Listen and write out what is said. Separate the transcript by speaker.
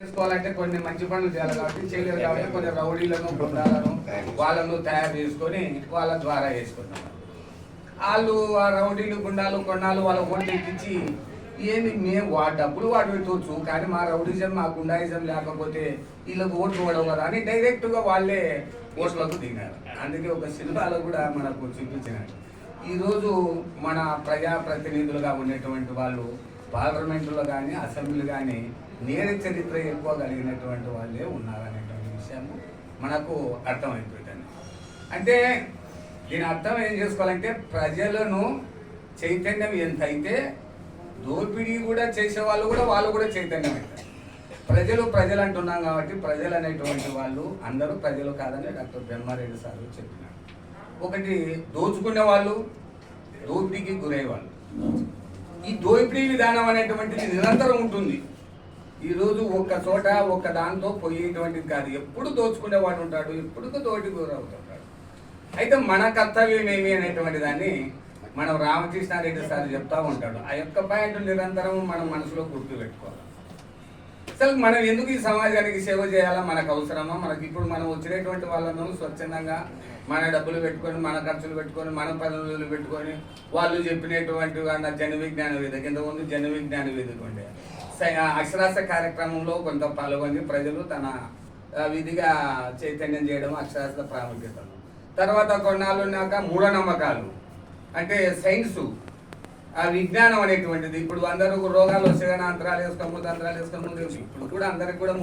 Speaker 1: చేసుకోవాలంటే కొన్ని మంచి పనులు చేయాలి కాబట్టి చేయలేదు కాబట్టి కొన్ని రౌడీలను బృందాలను వాళ్ళను తయారు చేసుకొని వాళ్ళ ద్వారా వేసుకున్నాం వాళ్ళు ఆ రౌడీలు గుండాలు కొండాలు వాళ్ళ ఓట్లు ఎక్కించి ఏంది మేము వా డబ్బులు వాడు పెట్టవచ్చు కానీ మా రౌడిజం మా గుండాయిజం లేకపోతే వీళ్ళకి ఓట్లు పడవు కదా అని డైరెక్ట్గా వాళ్ళే ఓట్లకు దిగారు అందుకే ఒక సినిమాలో కూడా మనకు చూపించినారు. ఈరోజు మన ప్రజాప్రతినిధులుగా ఉండేటువంటి వాళ్ళు పార్లమెంటులో కానీ అసెంబ్లీ కానీ నేర చరిత్ర ఎక్కువగలిగినటువంటి వాళ్ళే ఉన్నారనేటువంటి విషయము మనకు అర్థమైపోతుంది. అంటే దీని అర్థం ఏం చేసుకోవాలంటే ప్రజలను చైతన్యం ఎంత అయితే దోపిడీ కూడా చేసే వాళ్ళు కూడా వాళ్ళు కూడా చైతన్యం అవుతారు ప్రజలు ప్రజలు అంటున్నాం కాబట్టి ప్రజలు అనేటువంటి వాళ్ళు అందరూ ప్రజలు కాదని డాక్టర్ బ్రహ్మారెడ్డి సార్ చెప్పినారు. ఒకటి దోచుకునే వాళ్ళు దోపిడీకి గురయ్యేవాళ్ళు ఈ దోపిడీ విధానం అనేటువంటిది నిరంతరం ఉంటుంది. ఈరోజు ఒక్క చోట ఒక్క దాంతో పోయేటువంటిది కాదు. ఎప్పుడు దోచుకునేవాడు ఉంటాడు ఎప్పుడు దోటి గురవుతుంటాడు అయితే మన కర్తవ్యం ఏమి అనేటువంటి దాన్ని మనం రామకృష్ణారెడ్డి సార్ చెప్తా ఉంటాడు. ఆ యొక్క పాయింట్ నిరంతరం మనం మనసులో గుర్తు పెట్టుకోవాలి అసలు మనం ఎందుకు ఈ సమాజానికి సేవ చేయాలా? మనకు అవసరమా? మనకి ఇప్పుడు మనం వచ్చినటువంటి వాళ్ళను స్వచ్ఛందంగా మన డబ్బులు పెట్టుకొని మన ఖర్చులు పెట్టుకొని మన పనులు పెట్టుకొని వాళ్ళు చెప్పినటువంటి వాళ్ళ జన విజ్ఞాన వేదిక. కింద ఉంది జన విజ్ఞాన వేదిక ఉండే. అక్షరాస కార్యక్రమంలో కొంత పాల్గొని ప్రజలు తన విధిగా చైతన్యం చేయడం అక్షరాస్య ప్రాముఖ్యత తర్వాత కొన్నాళ్ళు ఉన్నాక మూఢనమ్మకాలు. అంటే సైన్సు. ఆ విజ్ఞానం అనేటువంటిది. ఇప్పుడు అందరూ రోగాలు వస్తే కానీ అంతరాలు వేసుకోము తంత్రాలు వేసుకోము ఇప్పుడు కూడా అందరికి కూడా